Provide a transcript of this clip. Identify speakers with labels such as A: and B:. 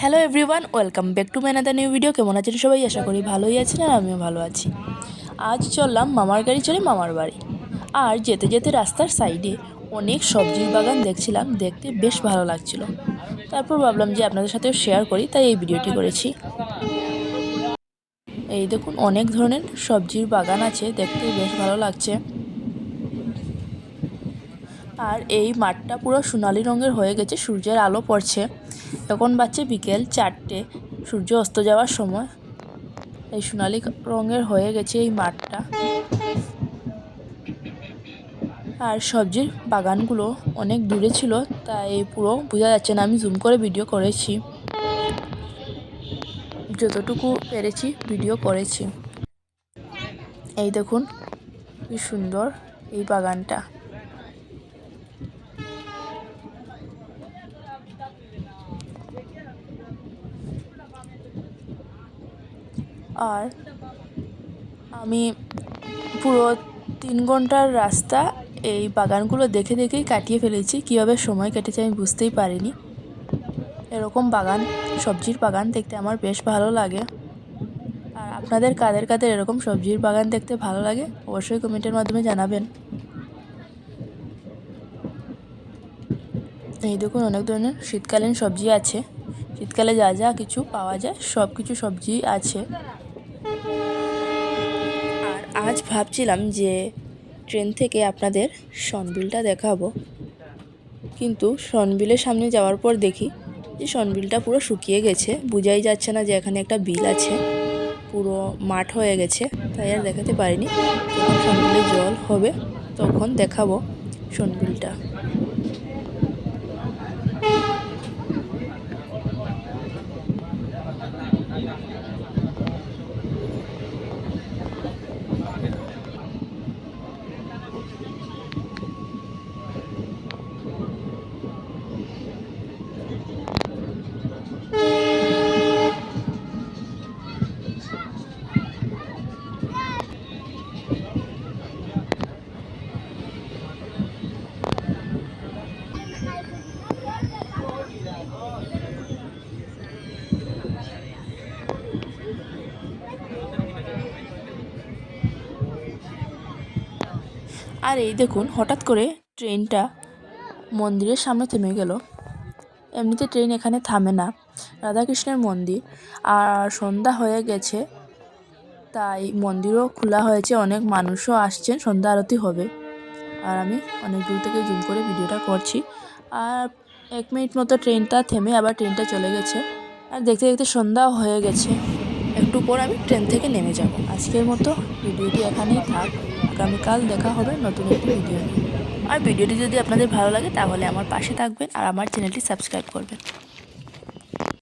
A: Hello everyone welcome back to ম্যানাদা new video কেমন আছেন সবাই? আশা করি ভালোই আছেন আর আমিও ভালো আছি। আজ চললাম মামার গাড়ি চড়ে মামার বাড়ি। আর যেতে যেতে রাস্তার সাইডে অনেক সবজির বাগান দেখছিলাম, দেখতে বেশ ভালো লাগছিল। তারপর ভাবলাম যে আপনাদের সাথেও শেয়ার করি, তাই এই ভিডিওটি করেছি। এই দেখুন, অনেক ধরনের সবজির বাগান আছে, দেখতে বেশ ভালো লাগছে। আর এই মাঠটা পুরো সোনালি রঙের হয়ে গেছে, সূর্যের আলো পড়ছে। এখন বাচ্চে বিকেল চারটে, সূর্য অস্ত যাওয়ার সময়। এই সোনালি রঙের হয়ে গেছে এই মাঠটা। আর সবজির বাগানগুলো অনেক দূরে ছিল, তাই পুরো বোঝা যাচ্ছে না, আমি জুম করে ভিডিও করেছি। যতটুকু পেরেছি ভিডিও করেছি। এই দেখুন, কি সুন্দর এই বাগানটা। আর আমি পুরো তিন ঘণ্টার রাস্তা এই বাগানগুলো দেখে দেখেই কাটিয়ে ফেলেছি। কীভাবে সময় কেটেছে আমি বুঝতেই পারিনি। এরকম বাগান, সবজির বাগান দেখতে আমার বেশ ভালো লাগে। আর আপনাদের কাদের কাদের এরকম সবজির বাগান দেখতে ভালো লাগে, অবশ্যই কমেন্টের মাধ্যমে জানাবেন। এই দেখুন, অনেক ধরনের শীতকালীন সবজি আছে। শীতকালে যা যা কিছু পাওয়া যায় সব কিছু সবজি আছে। আর আজ ভাবছিলাম যে ট্রেন থেকে আপনাদের সনবিলটা দেখাবো। কিন্তু সনবিলের সামনে যাওয়ার পর দেখি যে সনবিলটা পুরো শুকিয়ে গেছে। বোঝাই যাচ্ছে না যে এখানে একটা বিল আছে। পুরো মাঠ হয়ে গেছে। তাই আর দেখাতে পারিনি। যখন সনবিলে জল হবে, তখন দেখাবো সনবিলটা। আর এই দেখুন, হঠাৎ করে ট্রেনটা মন্দিরের সামনে থেমে গেল। এমনিতে ট্রেন এখানে থামে না। রাধাকৃষ্ণের মন্দির। আর সন্ধ্যা হয়ে গেছে, তাই মন্দিরও খোলা হয়েছে, অনেক মানুষও আসছেন, সন্ধ্যা আরতি হবে। আর আমি অনেক দূর থেকে জুম করে ভিডিওটা করছি। আর এক মিনিট মতো ট্রেনটা থেমে আবার ট্রেনটা চলে গেছে। আর দেখতে দেখতে সন্ধ্যাও হয়ে গেছে। একটু পর আমি ট্রেন থেকে নেমে যাব। আজকের মতো ভিডিওটি এখানেই থাক। আগামীকাল দেখা হবে নতুন একটি ভিডিও আর ভিডিওটি যদি আপনাদের ভালো লাগে, তাহলে আমার পাশে থাকবেন আর আমার চ্যানেলটি সাবস্ক্রাইব করবেন।